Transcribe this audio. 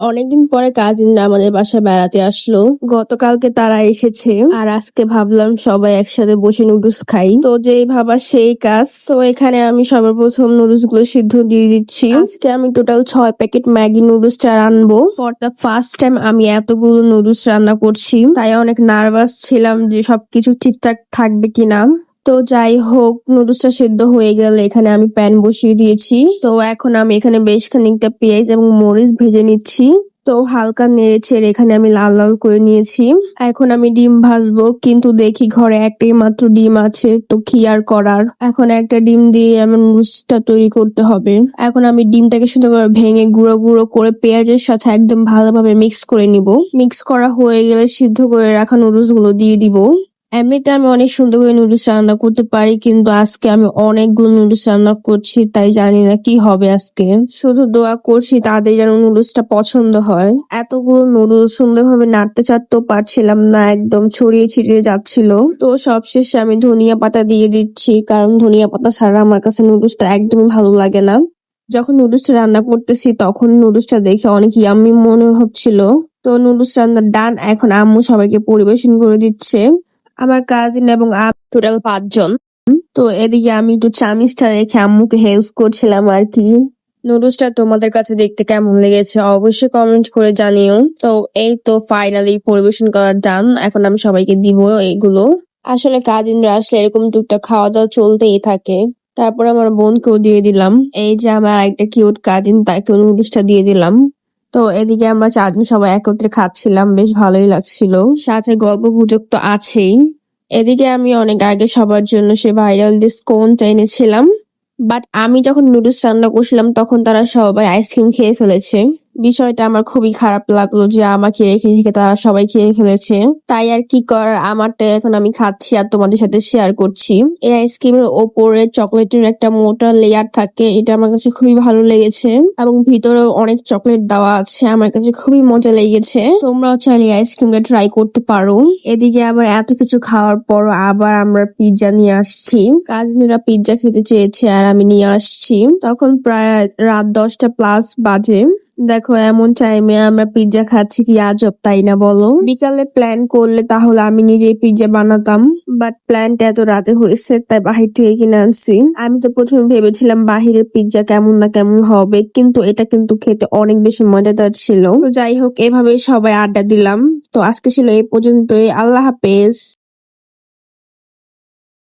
অনেকদিন পরে কাজিনরা আমাদের বাসায় বেড়াতে আসলো। গতকালকে তারা এসেছে। আর আজকে ভাবলাম সবাই একসাথে বসে নুডলস খাই। তো যেই ভাবা সেই কাজ। তো এখানে আমি সবার প্রথম নুডলসগুলো সিদ্ধ দিয়ে দিচ্ছি। আজকে আমি টোটাল ছয় প্যাকেট ম্যাগি নুডলস টা রানবো ফর দ্য ফার্স্ট টাইম আমি এতগুলো নুডলস রান্না করছি। তাই অনেক নার্ভাস ছিলাম যে সবকিছু ঠিকঠাক থাকবে কিনা। তো যাই হোক, নুডলসটা সেদ্ধ হয়ে গেলে এখানে আমি প্যান বসিয়ে দিয়েছি। তো এখন আমি এখানে বেশ খানিকটা পেঁয়াজ এবং মরিচ ভেজে নিচ্ছি। তো হালকা নেড়ে ছেড়ে এখানে আমি লাল লাল করে নিয়েছি। এখন আমি ডিম ভাজবো, কিন্তু দেখি ঘরে একটাই মাত্র ডিম আছে, তো কি আর করার? এখন একটা ডিম দিয়ে আমার নুডলসটা তৈরি করতে হবে। এখন আমি ডিমটাকে সুন্দর করে ভেঙে গুঁড়ো গুঁড়ো করে পেঁয়াজের সাথে একদম ভালোভাবে মিক্স করে নিব। মিক্স করা হয়ে গেলে সিদ্ধ করে রাখা নুডলসগুলো দিয়ে দিব। এমনিতে আমি অনেক সুন্দর করে নুডলস রান্না করতে পারি, কিন্তু আজকে আমি অনেকগুলো নুডলস রান্না করছি, তাই জানি না কি হবে আজকে। শুধু দোয়া করছি তাদের যেন নুডলসটা পছন্দ হয়। এতগুলো নুডলস সুন্দরভাবে নাড়তে চাড়তেও পারছিলাম না, একদম ছড়িয়ে ছিটিয়ে যাচ্ছিল। তো সবশেষে আমি ধনিয়া পাতা দিয়ে দিচ্ছি, কারণ ধনিয়া পাতা ছাড়া আমার কাছে নুডলসটা একদমই ভালো লাগে না। যখন নুডলসটা রান্না করতেছি, তখন নুডলসটা দেখে অনেক ইয়াম্মি মনে হচ্ছিল। তো নুডলস রান্নার ডান এখন আম্মু সবাইকে পরিবেশন করে দিচ্ছে। আমার কাজিন এবং টোটাল পাঁচজন। তো এদিকে আমি একটু চামিচটা রেখে আম্মুকে হেল্প করছিলাম আর কি। নুডলসটা তোমাদের কাছে দেখতে কেমন লেগেছে অবশ্যই কমেন্ট করে জানিও। তো এই তো ফাইনালি পরিবেশন করা ডান এখন আমি সবাইকে দিব এগুলো। আসলে কাজিনরা আসলে এরকম টুকটাক খাওয়া দাওয়া চলতেই থাকে। তারপর আমার বোনকেও দিয়ে দিলাম। এই যে আমার একটা কিউট কাজিন তাকে নুডলসটা দিয়ে দিলাম। তো এদিকে আমরা চারজন সবাই একত্রে খাচ্ছিলাম, বেশ ভালোই লাগছিল। সাথে গল্প গুজব তো আছেই। এদিকে আমি অনেক আগে সবার জন্য সে ভাইরাল ডিসকোনটা এনেছিলাম বাট আমি যখন নুডলস রান্না করছিলাম তখন তারা সবাই আইসক্রিম খেয়ে ফেলেছে। বিষয়টা আমার খুবই খারাপ লাগল যে আমাকে রেখে রেখে তারা সবাই খেয়ে ফেলেছে। তাই আর কি কর, আমারটা এখন আমি খাচ্ছি আর তোমাদের সাথে শেয়ার করছি। এই আইসক্রিমের ওপরে চকলেটের একটা মোটা লেয়ার থাকে, এটা আমার কাছে খুবই ভালো লেগেছে এবং ভিতরেও অনেক চকলেট দেওয়া আছে, আমার কাছে খুবই মজা লেগেছে। তোমরাও চাইলে আইসক্রিমটা ট্রাই করতে পারো। এদিকে আবার এত কিছু খাওয়ার পর আবার আমরা পিৎজা নিয়ে আসছি। কাজিনেরা পিৎজা খেতে চেয়েছে আর আমি নিয়ে আসছি। তখন প্রায় রাত দশটা প্লাস বাজে। দেখো, এমন টাইমে আমরা পিৎজা খাচ্ছি কি আজব, তাই না বলো? বিকালে প্ল্যান করলে তাহলে আমি নিজেই পিৎজা বানাতাম বাট প্ল্যানটা এত রাতে হয়েছে, তাই বাহির থেকে কিনে আনছি। আমি তো প্রথমে ভেবেছিলাম বাহিরের পিৎজা কেমন না কেমন হবে, কিন্তু এটা কিন্তু খেতে অনেক বেশি মজাদার ছিল। যাই হোক, এভাবেই সবাই আড্ডা দিলাম। তো আজকে ছিল এই পর্যন্তই। আল্লাহ হাফেজ।